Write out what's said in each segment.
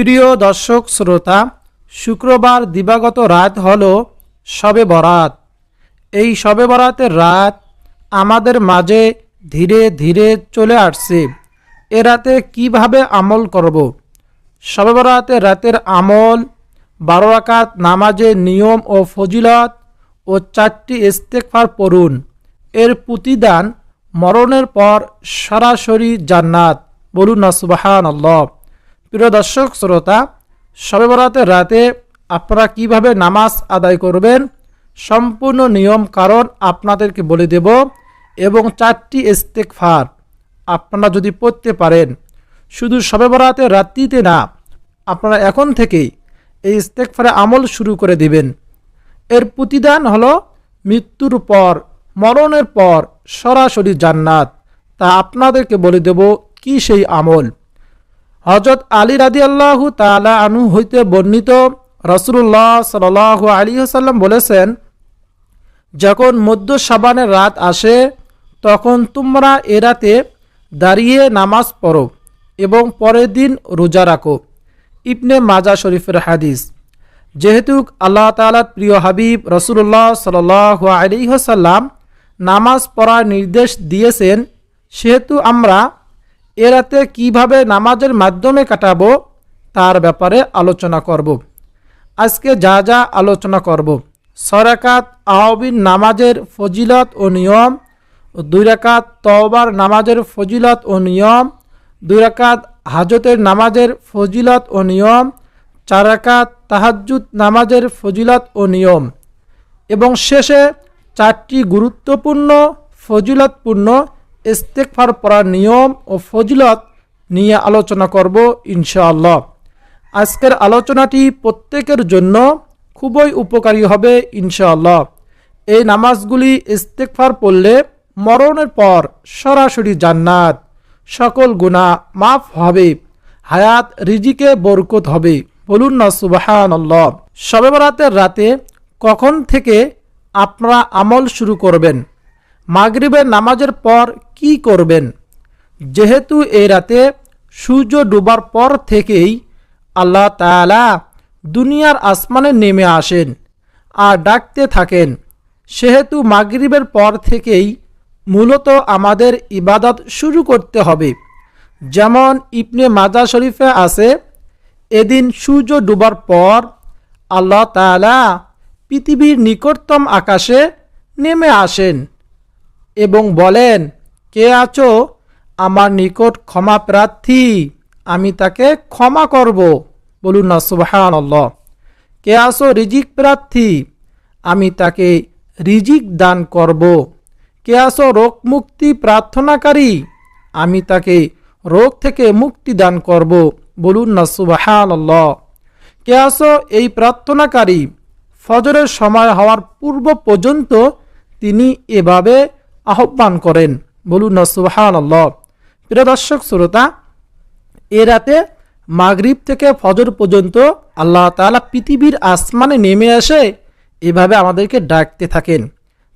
প্রিয় দর্শক, শ্রোতা, শুক্রবার দিবাগত রাত হল শবে বরাত। এই শবে বরাতের রাত আমাদের মাঝে ধীরে ধীরে চলে আসছে। এ রাতে কীভাবে আমল করব? শবে বরাতের রাতের আমল, বারো রাকাত নামাজের নিয়ম ও ফজিলত ও চারটি ইস্তেকফার পড়ুন। এর প্রতিদান মরণের পর সরাসরি জান্নাত। বলুন না সুবাহান আল্লাহ প্রিয় দর্শক, শ্রোতা শবে বরাতের রাতে আপনারা কীভাবে নামাজ আদায় করবেন? সম্পূর্ণ নিয়ম, কারণ আপনাদেরকে বলে দেব, এবং চারটি ইস্তেকফার আপনারা যদি পড়তে পারেন। শুধু শবে বরাতের রাত্রিতে না, আপনারা এখন থেকেই এই ইস্তেকফারে আমল শুরু করে দিবেন। এর প্রতিদান হলো মৃত্যুর পর, মরণের পর সরাসরি জান্নাত। তা আপনাদেরকে বলে দেব, কি সেই আমল? হজরত আলী রাদি আল্লাহু তালা আনু হইতে বর্ণিত রসুল্লাহ সাল আলী সাল্লাম বলেছেন, যখন মধ্য সাবানের রাত আসে, তখন তোমরা এ রাতে দাঁড়িয়ে নামাজ পড়ো এবং পরের দিন রোজা রাখো। ইবনে মাজা শরীফের হাদিস। যেহেতু আল্লাহ তালার প্রিয় হাবিব রসুল্লাহ সাল আলী সাল্লাম নামাজ পড়ার নির্দেশ দিয়েছেন, সেহেতু আমরা এ রাতে কীভাবে নামাজের মাধ্যমে কাটাবো তার ব্যাপারে আলোচনা করব। আজকে যা যা আলোচনা করব। সরাকাত আহবিন নামাজের ফজিলত ও নিয়ম, দুই রাকাত তওবার নামাজের ফজিলত ও নিয়ম, দুই রাকাত হাজতের নামাজের ফজিলত ও নিয়ম, চার রাকাত তাহাজ্জুদ নামাজের ফজিলত ও নিয়ম এবং শেষে চারটি গুরুত্বপূর্ণ, ফজিলতপূর্ণ ইস্তেকফার পড়ার নিয়ম ও ফজিলত নিয়ে আলোচনা করব ইনশাআল্লাহ। আজকের আলোচনাটি প্রত্যেকের জন্য খুবই উপকারী হবে ইনশাআল্লাহ। এই নামাজগুলি ইস্তেকফার পড়লে মরণের পর সরাসরি জান্নাত, সকল গুণা মাফ হবে, হায়াত, রিজিকে বরকত হবে। বলুন না সুবাহান আল্লাহ শবে বরাতের রাতে কখন থেকে আপনারা আমল শুরু করবেন? মাগরিবের নামাজের পর কি করবেন? যেহেতু এই রাতে সূর্য ডুবার পর থেকেই আল্লাহ তালা দুনিয়ার আসমানে নেমে আসেন আর ডাকতে থাকেন। সেহেতু মাগরিবের পর থেকেই মূলত আমাদের ইবাদত শুরু করতে হবে। যেমন ইবনে মাজা শরীফে আছে, এদিন সূর্য ডুবার পর আল্লাহ তালা পৃথিবীর নিকটতম আকাশে নেমে আসেন। এবং বলেন, কে আছো? আমার নিকট ক্ষমা প্রার্থী, আমি তাকে ক্ষমা করব। বলুন না সুবাহান কে আসো রিজিক প্রার্থী, আমি তাকে রিজিক দান করব। কে আসো রোগ মুক্তি প্রার্থনাকারী, আমি তাকে রোগ থেকে মুক্তি দান করব। বলুন না সুবাহান কে আসো এই প্রার্থনাকারী, ফজরের সময় হওয়ার পূর্ব পর্যন্ত তিনি এভাবে আহ্বান করেন। বলুন সুবাহান আল্লাহ প্রিয় দর্শক, শ্রোতা, এ রাতে মাগরিব থেকে ফজর পর্যন্ত আল্লাহ তালা পৃথিবীর আসমানে নেমে আসে এভাবে আমাদেরকে ডাকতে থাকেন।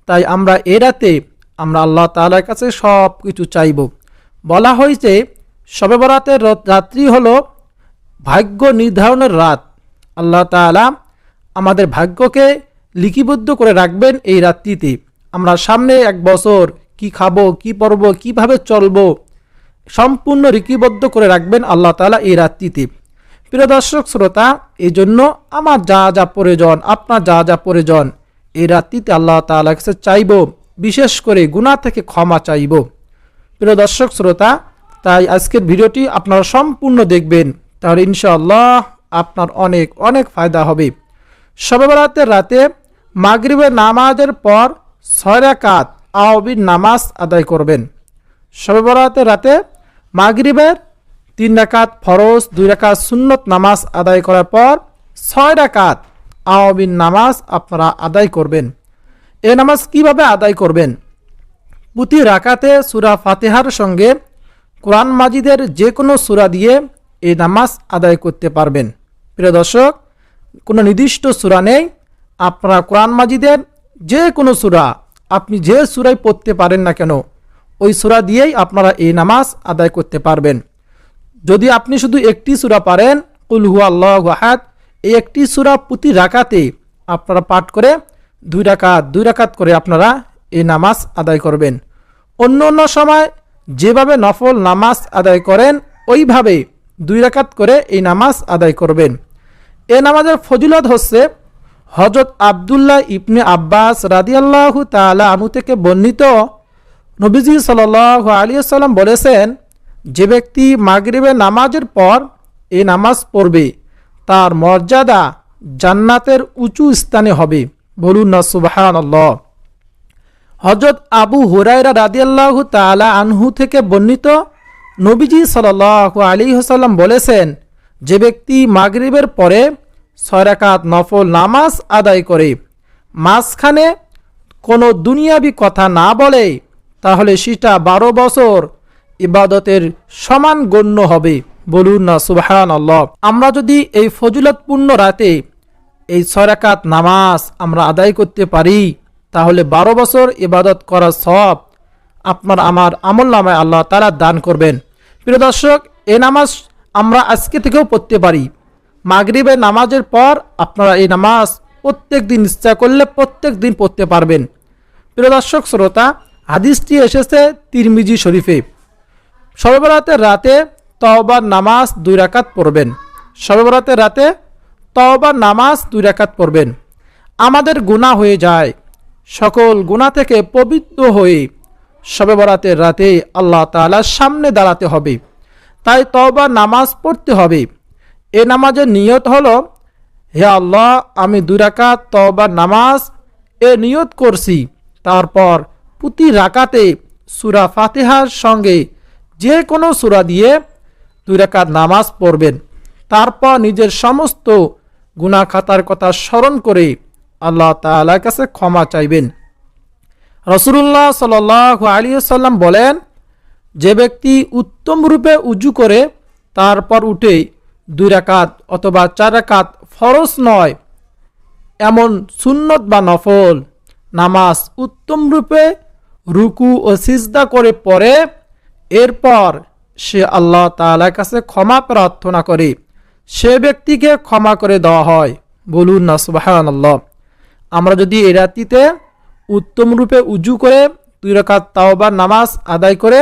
তাই আমরা এ রাতে আমরা আল্লাহ তালার কাছে সব কিছু চাইব। বলা হয়েছে শবে বরাতের রাত্রি হলো ভাগ্য নির্ধারণের রাত। আল্লাহ তালা আমাদের ভাগ্যকে লিপিবদ্ধ করে রাখবেন এই রাত্রিতে। আমরা সামনে এক বছর কি খাব, কি পরব, কীভাবে চলবো সম্পূর্ণ রিকিবদ্ধ করে রাখবেন আল্লাহ তালা এই রাত্রিতে। প্রিয় দর্শক, শ্রোতা এই জন্য আমার যা যা প্রয়োজন, আপনার যা যা প্রয়োজন, এই রাত্রিতে আল্লাহ তালা কাছে চাইব, বিশেষ করে গুণা থেকে ক্ষমা চাইব। প্রিয় দর্শক, শ্রোতা, তাই আজকের ভিডিওটি আপনারা সম্পূর্ণ দেখবেন, তাহলে ইনশাআল্লাহ আপনার অনেক অনেক ফায়দা হবে। সবে রাতে মাগরিবের নামাজের পর ছয় রাকাত আওবির নামাজ আদায় করবেন। সবে বরাতের রাতে মাগরিবের তিন রাকাত ফরজ, দুই রাকাত সুন্নত নামাজ আদায় করার পর ছয় রাকাত আওবিন নামাজ আপনারা আদায় করবেন। এ নামাজ কীভাবে আদায় করবেন? প্রতি রাকাতে সুরা ফাতেহার সঙ্গে কোরআন মাজিদের যে কোনো সুরা দিয়ে এই নামাজ আদায় করতে পারবেন। প্রিয় দর্শক, কোনো নির্দিষ্ট সুরা নেই। আপনারা কোরআন মাজিদের যে কোনো সুরা, আপনি যে সুরাই পড়তে পারেন না কেন, ওই সুরা দিয়েই আপনারা এই নামাজ আদায় করতে পারবেন। যদি আপনি শুধু একটি সুরা পারেন উলহু আল্লাহ আহাদ, এই একটি সুরা প্রতি রাকাতে আপনারা পাঠ করে দুই রাকাত দুই রাকাত করে আপনারা এই নামাজ আদায় করবেন। অন্য অন্য সময় যেভাবে নফল নামাজ আদায় করেন, ওইভাবে দুই রাকাত করে এই নামাজ আদায় করবেন। এ নামাজের ফজিলত হচ্ছে হজরত আবদুল্লাহ ইবনে আব্বাস রাদিয়াল্লাহু তাআলা আনু থেকে বর্ণিত, নবীজি সাল আলী সাল্লাম বলেছেন, যে ব্যক্তি মাগরিবের নামাজের পর এই নামাজ পড়বে, তার মর্যাদা জান্নাতের উঁচু স্থানে হবে। বলুন না সুবাহান হজরত আবু হুরাইরা রাদিয়াল্লাহু তাআলা আনহু থেকে বর্ণিত, নবীজি সাল আলী হাসাল্লাম বলেছেন, যে ব্যক্তি মাগরিবের পরে ছয় রাকাত নফল নামাজ আদায় করে। মাঝখানে কোনো দুনিয়াবি কথা না বলে, তাহলে সেটা বারো বছর ইবাদতের সমান গণ্য হবে। বলুন না সুবাহান আল্লাহ আমরা যদি এই ফজিলতপূর্ণ রাতে এই ছয়রাকাত নামাজ আমরা আদায় করতে পারি, তাহলে বারো বছর ইবাদত করা সব আপনার আমার আমল নামায় আল্লাহ তারা দান করবেন। প্রিয় দর্শক এই নামাজ আমরা আজকে থেকেও পড়তে পারি। মাগরিবের নামাজের পর আপনারা এই নামাজ প্রত্যেক দিন ইচ্ছা করলে প্রত্যেক দিন পড়তে পারবেন। প্রিয় দর্শক, শ্রোতা, হাদিসটি এসেছে তিরমিজি শরীফে। সর্বরাতের রাতে তওবার নামাজ দুই রাকাত পড়বেন। সর্বরাতের রাতে তওবার নামাজ দুই রাকাত পড়বেন। আমাদের গুণা হয়ে যায়। সকল গুণা থেকে পবিত্র হয়ে সবে বরাতের রাতে আল্লাহ তাআলার সামনে দাঁড়াতে হবে। তাই তওবার নামাজ পড়তে হবে। এ নামাজের নিয়ত হলো, হে আল্লাহ, আমি দুই রাকাত তওবার নামাজ এ নিয়ত করছি। তারপর প্রতি রাকাতে সুরা ফাতেহার সঙ্গে যে কোনো সুরা দিয়ে দুই রাকাত নামাজ পড়বেন। তারপর নিজের সমস্ত গুণা খাতার কথা স্মরণ করে আল্লাহ তালার কাছে ক্ষমা চাইবেন। রসুল্লাহ সাল আলী সাল্লাম বলেন, যে ব্যক্তি উত্তম রূপে উজু করে, তারপর উঠে দুই রাকাত অথবা চার রাকাত ফরজ নয়, এমন সুন্নত বা নফল। নামাজ উত্তম রূপে রুকু ও সিজদা করে পড়ে, এরপর সে আল্লাহ তালার কাছে ক্ষমা প্রার্থনা করে। সে ব্যক্তিকে ক্ষমা করে দেওয়া হয়। বলুন না সুবাহান আল্লাহ আমরা যদি এই রাত্রিতে উত্তম রূপে উজু করে, দুই রকাত তাওবার নামাজ আদায় করে,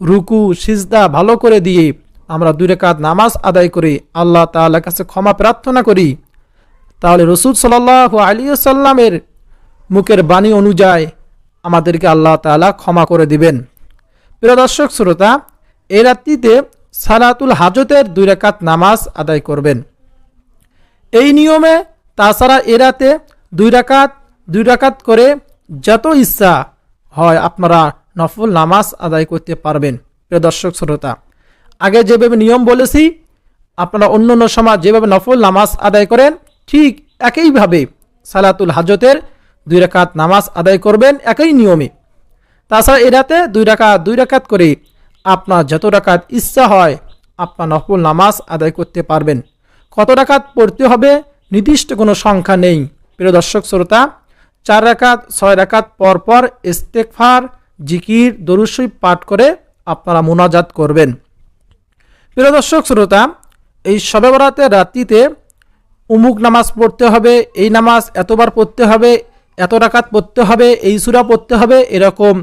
রুকু, সিজদা ভালো করে দিয়ে আমরা দুই রেখাত নামাজ আদায় করে, আল্লাহ তাআলার কাছে ক্ষমা প্রার্থনা করি। তাহলে রসুল সাল্লাহ আলী সাল্লামের মুখের বাণী অনুযায়ী আমাদেরকে আল্লাহ তাআলা ক্ষমা করে দিবেন। প্রিয় দর্শক, শ্রোতা এই রাত্রিতে সালাতুল হাজতের দুই রেখাত নামাজ আদায় করবেন। এই নিয়মে তাছাড়া এ রাতে দুই রাকাত দুই রাকাত করে যত ইচ্ছা হয় আপনারা নফল নামাজ আদায় করতে পারবেন। প্রিয় দর্শক, শ্রোতা আগে যেভাবে নিয়ম বলেছি, আপনারা অন্য অন্য সময় যেভাবে নফল নামাজ আদায় করেন, ঠিক একইভাবে সালাতুল হাজতের দুই রাকাত নামাজ আদায় করবেন একই নিয়মে। তাছাড়া এরাতে দুই রাকাত দুই রাকাত করে আপনার যত রাকাত ইচ্ছা হয়, আপনার নফল নামাজ আদায় করতে পারবেন। কত রাকাত পড়তে হবে নির্দিষ্ট কোনো সংখ্যা নেই। প্রিয় দর্শক, শ্রোতা, চার রাকাত, ছয় রাকাত পর পর ইস্তেকফার জিকির দরুসই পাঠ করে আপনারা মোনাজাত করবেন। প্রিয় দর্শক, শ্রোতা, এই শবে বরাতে রাত্রিতে উমুক নামাজ পড়তে হবে, এই নামাজ এতবার পড়তে হবে, এত রাকাত পড়তে হবে, এই সুরা পড়তে হবে, এরকম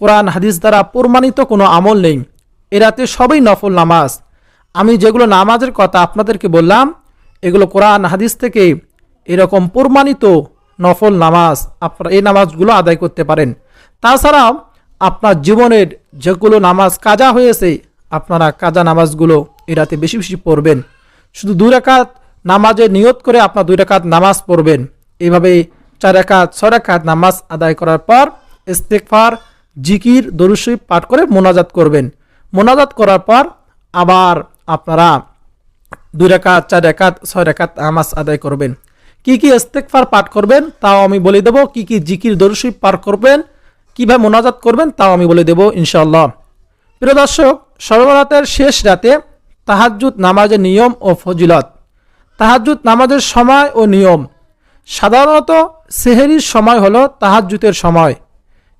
কোরআন, হাদিস দ্বারা প্রমাণিত কোনো আমল নেই। এ রাতে সবই নফল নামাজ। আমি যেগুলো নামাজের কথা আপনাদেরকে বললাম, এগুলো কোরআন, হাদিস থেকে এরকম প্রমাণিত নফল নামাজ আপনারা এই নামাজগুলো আদায় করতে পারেন। তাছাড়াও আপনার জীবনের যেগুলো নামাজ কাজা হয়েছে আপনারা কাজা নামাজগুলো এই রাতে বেশি বেশি পড়বেন। শুধু দুই রাকাত নামাজে নিয়ত করে আপনার দুই রাকাত নামাজ পড়বেন। এইভাবে চার রাকাত, ছয় নামাজ আদায় করার পর ইস্তেকফার জিকির দরুশরীফ পাঠ করে মোনাজাত করবেন। মোনাজাত করার পর আবার আপনারা দুই রেখাত চার রেখাত ছয় নামাজ আদায় করবেন। কি কি ইস্তেকফার পাঠ করবেন তাও আমি বলে দেবো। কি কি জিকির দরুশরীফ পাঠ করবেন, কীভাবে মোনাজাত করবেন তাও আমি বলে দেবো ইনশাল্লাহ প্রিয় দর্শক সর্বরাতের শেষ রাতে তাহাজ্জুদ নামাজের নিয়ম ও ফজিলত। তাহাজ্জুদ নামাজের সময় ও নিয়ম। সাধারণত সেহেরির সময় হলো তাহাজ্জুতের সময়।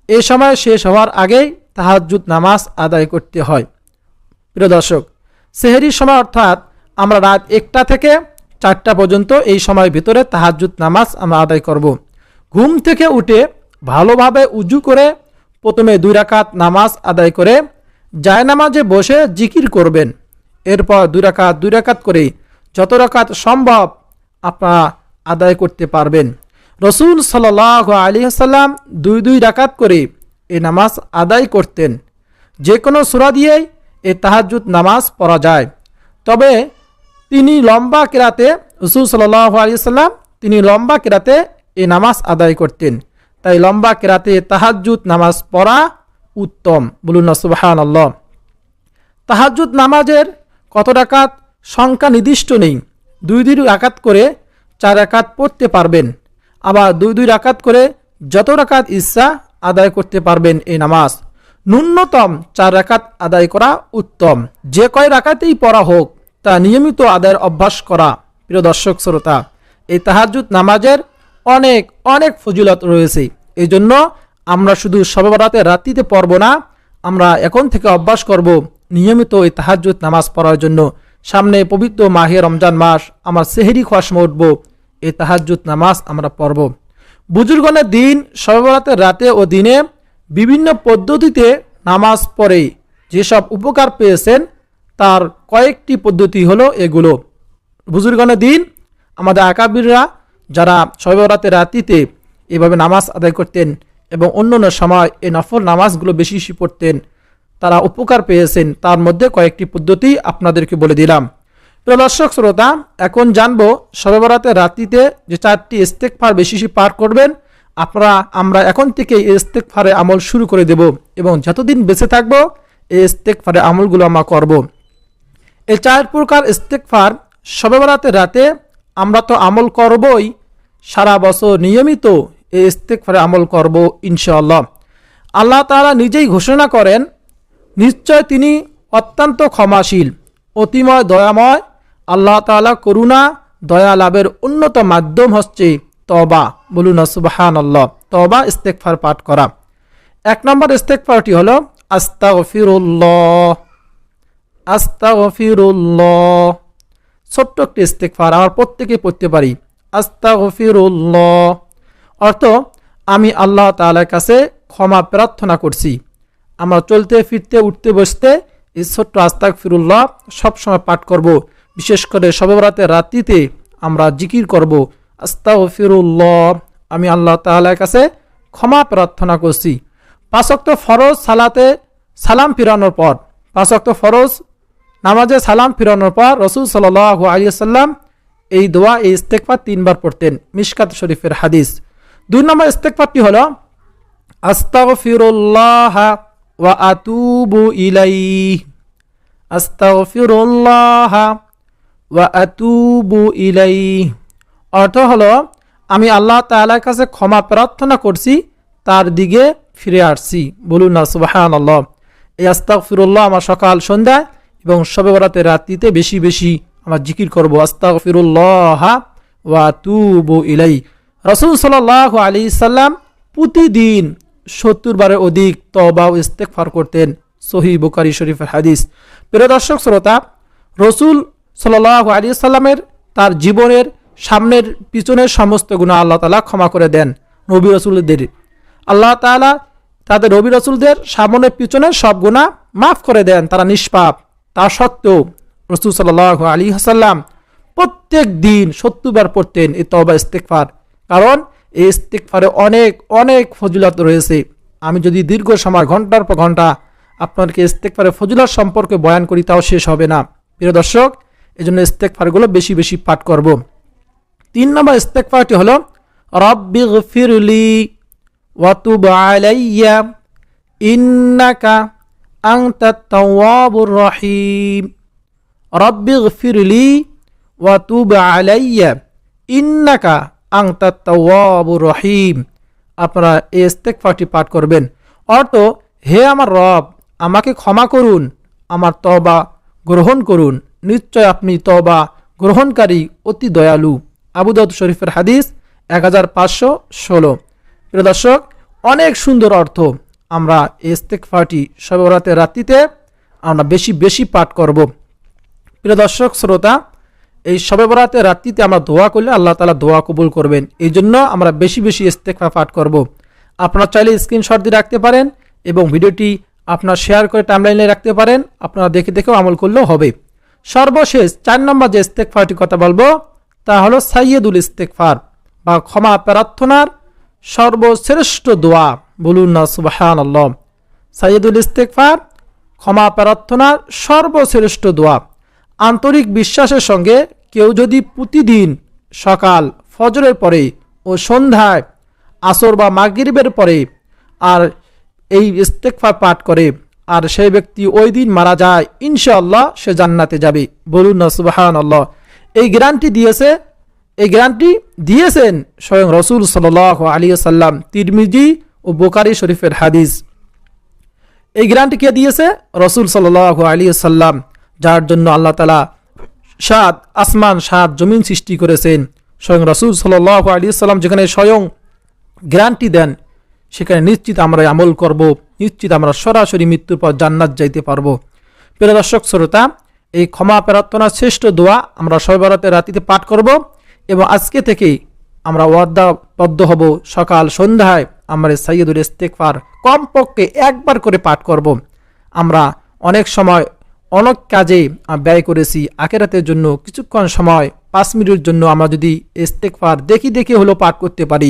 এ সময় শেষ হওয়ার আগেই তাহাজ্জুদ নামাজ আদায় করতে হয়। প্রিয় দর্শক, সেহেরির সময় অর্থাৎ আমরা রাত একটা থেকে চারটা পর্যন্ত এই সময়ের ভিতরে তাহাজুদ নামাজ আমরা আদায় করব। ঘুম থেকে উঠে ভালোভাবে উজু করে প্রথমে দুই রাকাত নামাজ আদায় করে জায় নামাজে বসে জিকির করবেন। এরপর দুই রাকাত দুই রাকাত করে যত রাকাত সম্ভব আপনারা আদায় করতে পারবেন। রসুল সাল আলী আসাল্লাম দুই দুই রাকাত করে এ নামাজ আদায় করতেন। যে কোনো সুরা দিয়েই এ তাহাজুদ নামাজ পড়া যায়। তবে তিনি লম্বা কেরাতে, রসুল সাল্লাহ আলী সাল্লাম তিনি লম্বা কেরাতে এ নামাজ আদায় করতেন। তাই লম্বা কেরাতে তাহাজুদ নামাজ পড়া উত্তম। বলুন সুবাহান আল্লাহ তাহাজুদ নামাজের কত রাকাত সংখ্যা নির্দিষ্ট নেই। দুই দুই রাকাত করে চার রাকাত পড়তে পারবেন। আবার দুই দুই রাকাত করে যত রাকাত ইচ্ছা আদায় করতে পারবেন এই নামাজ। ন্যূনতম চার রাকাত আদায় করা উত্তম। যে কয় রাকাতেই পড়া হোক, তা নিয়মিত আদায়ের অভ্যাস করা। প্রিয় দর্শক, শ্রোতা, এই তাহাজুদ নামাজের অনেক অনেক ফজিলত রয়েছে। এই জন্য আমরা শুধু সবেবরাতে রাত্রিতে পড়ব না, আমরা এখন থেকে অভ্যাস করব নিয়মিত এই তাহাজুদ নামাজ পড়ার জন্য। সামনে পবিত্র মাহে রমজান মাস, আমার সেহেরি খোয়ার সময় উঠব, এই তাহাজুদ নামাজ আমরা পড়ব। বুজুর্গনের দিন সবেবরাতের রাতে ও দিনে বিভিন্ন পদ্ধতিতে নামাজ পড়ে। যেসব উপকার পেয়েছেন, তার কয়েকটি পদ্ধতি হলো এগুলো। বুজুর্গনের দিন, আমাদের আকাবিররা যারা শৈবরাতের রাতিতে এভাবে নামাজ আদায় করতেন এবং অন্য অন্য সময় এই নফল নামাজগুলো বেশি বেশি পড়তেন, তারা উপকার পেয়েছেন। তার মধ্যে কয়েকটি পদ্ধতি আপনাদেরকে বলে দিলাম। প্রিয় দর্শক, শ্রোতা, এখন জানব সবেবরাতের রাত্রিতে যে চারটি ইস্তেকফার বেশি বেশি পার করবেন, আপনারা, আমরা এখন থেকে এই ইস্তেকফারে আমল শুরু করে দেব এবং যতদিন বেঁচে থাকব, এই ইস্তেকফারে আমলগুলো আমরা করব। এই চার প্রকার ইস্তেকফার সবেবরাতের রাতে আমরা তো আমল করবই, সারা বছর নিয়মিত এই ইস্তেকফারে আমল করব ইনশাআল্লাহ। আল্লাহ তাআলা নিজেই ঘোষণা করেন, নিশ্চয় তিনি অত্যন্ত ক্ষমাশীল, অতিময়, দয়াময়। আল্লাহ তাআলা করুণা, দয়া লাভের উন্নত মাধ্যম হচ্ছে তবা বলুন সুবাহান আল্লাহ তবা ইস্তেকফার পাঠ করা। এক নম্বর ইস্তেকফারটি হলো, আস্তাগফিরুল্লাহ আস্তাগফিরুল্লাহ। ছোট্ট একটি ইস্তেকফার আমার প্রত্যেকে পড়তে পারি আস্তা আস্তাগফিরুল্লাহ। অর্থ, আমি আল্লাহ তাআলার কাছে ক্ষমা প্রার্থনা করছি। আমরা চলতে, ফিরতে, উঠতে, বসতে এই ছোট্ট আস্তাক ফিরুল্লাহ সবসময় পাঠ করব। বিশেষ করে সবেবরাতে রাত্রিতে আমরা জিকির করব। আস্তাও ফিরুল্লাহ আমি আল্লাহ তাআলার কাছে ক্ষমা প্রার্থনা করছি। পাঁচক্ত ফরজ সালাতে সালাম ফিরানোর পর পাঁচক্ত ফরজ নামাজে সালাম ফিরানোর পর রসুল সাল আলী সাল্লাম এই দোয়া, এই ইস্তেকফার তিনবার পড়তেন। মিশকাত শরীফের হাদিস। দুই নম্বর ইস্তেকফারটি হল, আস্তাগফিরুল্লাহ ওয়া আতুবু ইলাইহ। আস্তাগফিরুল্লাহ ওয়া আতুবু ইলাইহ। অর্থ হলো, আমি আল্লাহ তাআলার কাছে ক্ষমা প্রার্থনা করছি, তার দিকে ফিরে আসছি। বলুন না সুবাহান আল্লাহ এই আস্তাগফিরুল্লাহ আমার সকাল, সন্ধ্যা এবং সবে বরাতে রাত্রিতে বেশি বেশি আমার জিকির করব, আস্তাগফিরুল্লাহ ওয়া তুবু ইলাই রসুল সাল্লাহ আলী সাল্লাম প্রতিদিন সত্তর বারের অধিক তবা ও ইস্তেকফার করতেন সহি বুকারি শরীফের হাদিস। প্রিয় দর্শক, শ্রোতা, রসুল সাল্লাহ আলী সাল্লামের তার জীবনের সামনের পিছনের সমস্ত গুণা আল্লাহ তালা ক্ষমা করে দেন নবী রসুলদের। আল্লাহ তালা তাদের রবি রসুলদের সামনের পিছনের সব গুণা মাফ করে দেন, তারা নিষ্পাপ। তা সত্ত্বেও রসুল সাল্লাহ আলী হাসাল্লাম প্রত্যেক দিন সত্তরবার পড়তেন এই তবা ইস্তেকফার কারণ এই ইস্তেকফারে অনেক অনেক ফজিলত রয়েছে। আমি যদি দীর্ঘ সময় ঘণ্টার পর ঘণ্টা আপনাকে ইস্তেকফারে ফজিলত সম্পর্কে বয়ান করি, তাও শেষ হবে না। প্রিয় দর্শক এই জন্য ইস্তেকফারগুলো বেশি বেশি পাঠ করব। তিন নম্বর ইস্তেকফারটি হলো, রব্বি গফিরলি ওয়াতুব আলাইয়া, ইন্নাকা আংতা তাওয়াবুর রহিম। রব্বি গফিরলি ওয়াতুব আলাইয়া, ইন্নাকা তাওয়াবুর রহিম। আপনারা এই ইস্তেকফারটি পাঠ করবেন। অর্থ, হে আমার রব, আমাকে ক্ষমা করুন, আমার তবা গ্রহণ করুন। নিশ্চয় আপনি তবা গ্রহণকারী অতি দয়ালু। আবুদাউদ শরীফের হাদিস এক হাজার পাঁচশো ষোলো। প্রিয় দর্শক, অনেক সুন্দর অর্থ। আমরা ইস্তেকফারটি সবরাতের রাত্রিতে আমরা বেশি বেশি পাঠ করব। প্রিয় দর্শক, শ্রোতা এই সবে বরাতে রাত্রিতে আমরা দোয়া করলে আল্লাহ তালা দোয়া কবুল করবেন। এই জন্য আমরা বেশি বেশি ইস্তেকফা পাঠ করব। আপনারা চাইলে স্ক্রিনশট দিয়ে রাখতে পারেন এবং ভিডিওটি আপনার শেয়ার করে টাইমলাইনে রাখতে পারেন। আপনারা দেখে দেখেও আমল করলেও হবে। সর্বশেষ চার নম্বর যে ইস্তেকফারটির কথা বলব, তা হলো সাইয়েদুল ইস্তেকফার বা ক্ষমা প্রার্থনার সর্বশ্রেষ্ঠ দোয়া। বলুন না সুবাহান আল্লাহ সাইয়েদুল ইস্তেকফার ক্ষমা প্রার্থনার সর্বশ্রেষ্ঠ দোয়া। আন্তরিক বিশ্বাসের সঙ্গে কেউ যদি প্রতিদিন সকাল ফজরের পরে ও সন্ধ্যায় আসর বা মাগরিবের পরে আর এই ইস্তেকফা পাঠ করে, আর সেই ব্যক্তি ওই দিন মারা যায়, ইনশাআল্লাহ সে জান্নাতে যাবে। বলুন না সুবাহান আল্লাহ এই গ্যারান্টি দিয়েছে, এই গ্যারান্টি দিয়েছেন স্বয়ং রসুল সাল আলী সাল্লাম তিরমিজি ও বোকারি শরীফের হাদিস। এই গ্যারান্টি কে দিয়েছে? রসুল সাল আলী সাল্লাম যার জন্য আল্লাহ তালা সাত আসমান, সাত জমিন সৃষ্টি করেছেন। স্বয়ং রসুল সাল আলী সাল্লাম যেখানে স্বয়ং গ্যারান্টি দেন, সেখানে নিশ্চিত আমরা আমল করব, নিশ্চিত আমরা সরাসরি মৃত্যুর পর জান্নাত যাইতে পারব। প্রিয় দর্শক, শ্রোতা, এই ক্ষমা প্রার্থনার শ্রেষ্ঠ দোয়া আমরা সবারতের রাতিতে পাঠ করব এবং আজকে থেকেই আমরা ওয়াদ্দাবদ্ধ হব। সকাল সন্ধ্যায় আমরা সাইয়দুল ইস্তেকফার কমপক্ষে একবার করে পাঠ করব। আমরা অনেক সময় অনেক কাজে ব্যয় করেছি আখেরাতের জন্য কিছুক্ষণ সময়, পাঁচ মিনিটের জন্য আমরা যদি ইস্তেকফার দেখি দেখে হলো পাঠ করতে পারি,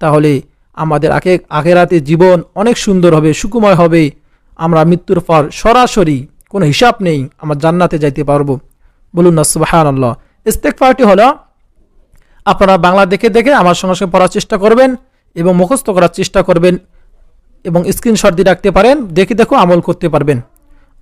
তাহলে আমাদের আগে আখেরাতে জীবন অনেক সুন্দর হবে, সুকুময় হবে। আমরা মৃত্যুর পর সরাসরি কোনো হিসাব নেই, আমরা জান্নাতে যাইতে পারব। বলুন না সুবাহান আল্লাহ ইস্তেকফারটি হলো, আপনারা বাংলা দেখে দেখে আমার সঙ্গে সঙ্গে পড়ার চেষ্টা করবেন এবং মুখস্থ করার চেষ্টা করবেন এবং স্ক্রিনশট দিয়ে রাখতে পারেন, দেখে দেখো আমল করতে পারবেন।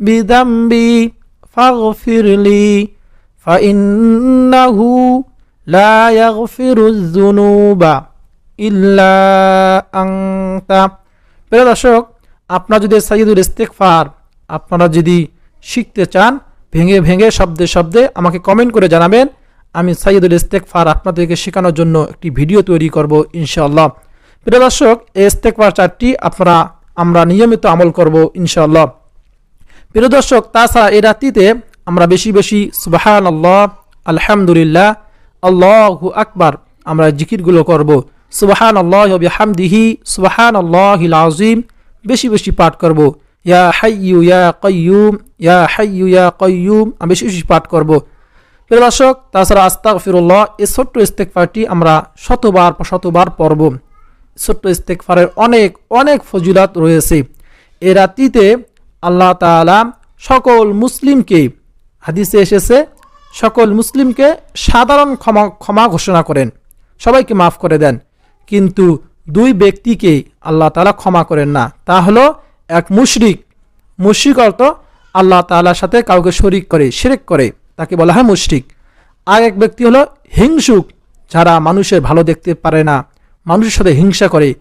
بذنبي فاغفر لي فإنه لا يغفر الذنوب ইল্লা আংতা প্রিয় দর্শক আপনারা যদি সাইদুল ইস্তেকফার আপনারা যদি শিখতে চান ভেঙে ভেঙে শব্দে শব্দে আমাকে কমেন্ট করে জানাবেন আমি সাইদুল ইস্তেকফার আপনাদেরকে শেখানোর জন্য একটি ভিডিও তৈরি করব ইনশাআল্লাহ প্রিয় দর্শক এই ইস্তেকফার চারটি আপনারা আমরা নিয়মিত আমল করব ইনশাআল্লাহ প্রিয় দর্শক, তাছাড়া এই রাত্রিতে আমরা বেশি বেশি সুবাহান আল্লাহ আলহামদুলিল্লাহ, আল্লাহু আকবার আমরা জিকিরগুলো করব। সুবাহান আল্লাহ হামদিহি সুবাহান আল্লাহ আজিম বেশি বেশি পাঠ করব। ইয়া হাইয়ু ইয়া কয়ুম ইয়া হাইয়ু ইয়া কয়ুম আমি বেশি বেশি পাঠ করব। প্রিয় দর্শক, তাছাড়া আস্তাক ফিরুল্লাহ এই ছোট্ট ইস্তেকফারটি আমরা শতবার শতবার পড়ব। ছোট্ট ইস্তেকফারের অনেক অনেক ফজিলাত রয়েছে। এ রাত্রিতে আল্লাহ তালা সকল মুসলিমকে, হাদিসে এসেছে, সকল মুসলিমকে সাধারণ ক্ষমা ক্ষমা ঘোষণা করেন। সবাইকে মাফ করে দেন। কিন্তু দুই ব্যক্তিকে আল্লাহ তালা ক্ষমা করেন না। তা হলো এক মুশরিক। মুশরিক অর্থ আল্লাহ তালার সাথে কাউকে শরিক করে সেরেক করে। তাকে বলা হয় মুশরিক। আর এক ব্যক্তি হলো হিংসুক, যারা মানুষের ভালো দেখতে পারে না, মানুষের সাথে হিংসা করে।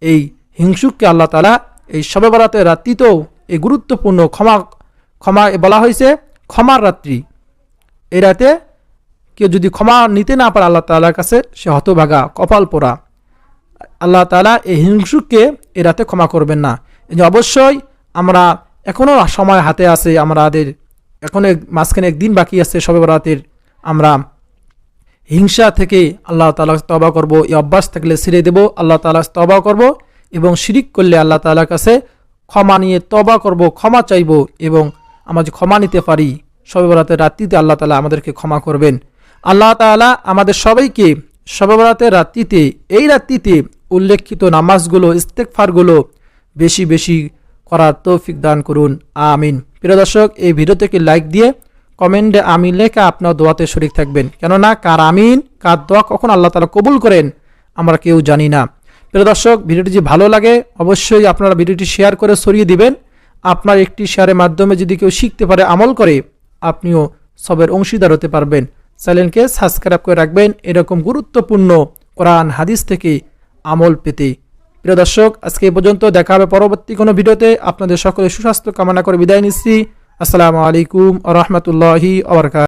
এই হিংসুককে আল্লাহ তালা এই সবে বরাতের রাত্রিতেও এই গুরুত্বপূর্ণ ক্ষমা ক্ষমা বলা হয়েছে ক্ষমার রাত্রি। এই রাতে কেউ যদি ক্ষমা নিতে না পারে আল্লাহ তালার কাছে, সে হতভাগা, কপাল পোড়া। আল্লাহ তালা এই হিংসুককে এ রাতে ক্ষমা করবেন না। এই অবশ্যই আমরা এখনও সময় হাতে আছে আমাদের এখনও মাঝখানে একদিন বাকি আছে সবে বরাতের। আমরা হিংসা থেকে আল্লাহ তালা তবা করব, এই অভ্যাস থাকলে ছেড়ে দেব, আল্লাহ তালা তবা করব এবং শিরিক করলে আল্লাহ তালার কাছে ক্ষমা নিয়ে তবা করব, ক্ষমা চাইব এবং আমরা যে ক্ষমা নিতে পারি সবে বরাতের রাত্রিতে আল্লাহ তালা আমাদেরকে ক্ষমা করবেন। আল্লাহ তালা আমাদের সবাইকে সবে বরাতের রাত্রিতে, এই রাত্রিতে উল্লেখিত নামাজগুলো ইস্তেকফারগুলো বেশি বেশি করার তৌফিক দান করুন। আমিন। প্রিয় দর্শক, এই ভিডিও থেকে লাইক দিয়ে কমেন্টে আমিন লেখা আপনার দোয়াতে শরিক থাকবেন। কেননা, কার আমিন, কার দোয়া কখন আল্লাহ তালা কবুল করেন, আমরা কেউ জানি না। প্রিয় দর্শক, ভিডিওটি যদি ভালো লাগে, অবশ্যই আপনারা ভিডিওটি শেয়ার করে সরিয়ে দিবেন। আপনার একটি শেয়ারের মাধ্যমে যদি কেউ শিখতে পারে, আমল করে, আপনিও সবের অংশীদার হতে পারবেন। চ্যানেলকে সাবস্ক্রাইব করে রাখবেন। এরকম গুরুত্বপূর্ণ কোরআন, হাদিস থেকে আমল পেতে। প্রিয় দর্শক, আজকে এই পর্যন্ত দেখা হবে পরবর্তী কোনো ভিডিওতে। আপনাদের সকলে সুস্বাস্থ্য কামনা করে বিদায় নিচ্ছি। আসসালামু আলাইকুম রহমতুল্লাহি আবরকাত